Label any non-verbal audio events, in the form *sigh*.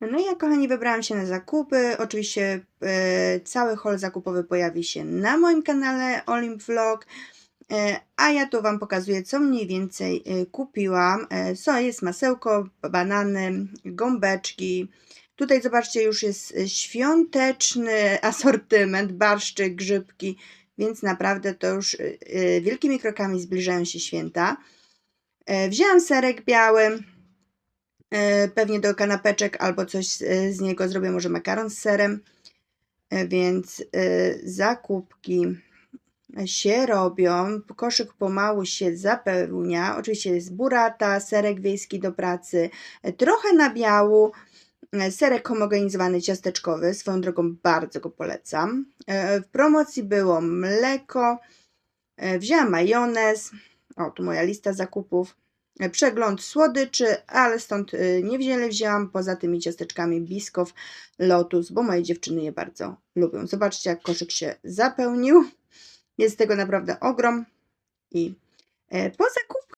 No i ja, kochani, wybrałam się na zakupy. Oczywiście e, cały haul zakupowy pojawi się na moim kanale Olimp Vlog. E, a ja tu Wam pokazuję, co mniej więcej e, kupiłam. E, co jest masełko, banany, gąbeczki. Tutaj zobaczcie, już jest świąteczny *laughs* asortyment, barszczyk, grzybki, więc naprawdę to już e, e, wielkimi krokami zbliżają się święta. E, Wzięłam serek biały, pewnie do kanapeczek albo coś z, e, z niego zrobię, może makaron z serem. E, Więc e, zakupki się robią, koszyk pomału się zapełnia. Oczywiście jest burata, serek wiejski do pracy, e, trochę nabiału, e, serek homogenizowany ciasteczkowy, swoją drogą bardzo go polecam. E, W promocji było mleko, e, wzięłam majonez, o tu moja lista zakupów, e, przegląd słodyczy, ale stąd e, niewiele wzięłam, poza tymi ciasteczkami Biskow, Lotus, bo moje dziewczyny je bardzo lubią. Zobaczcie jak koszyk się zapełnił. Jest tego naprawdę ogrom i e, po zakupach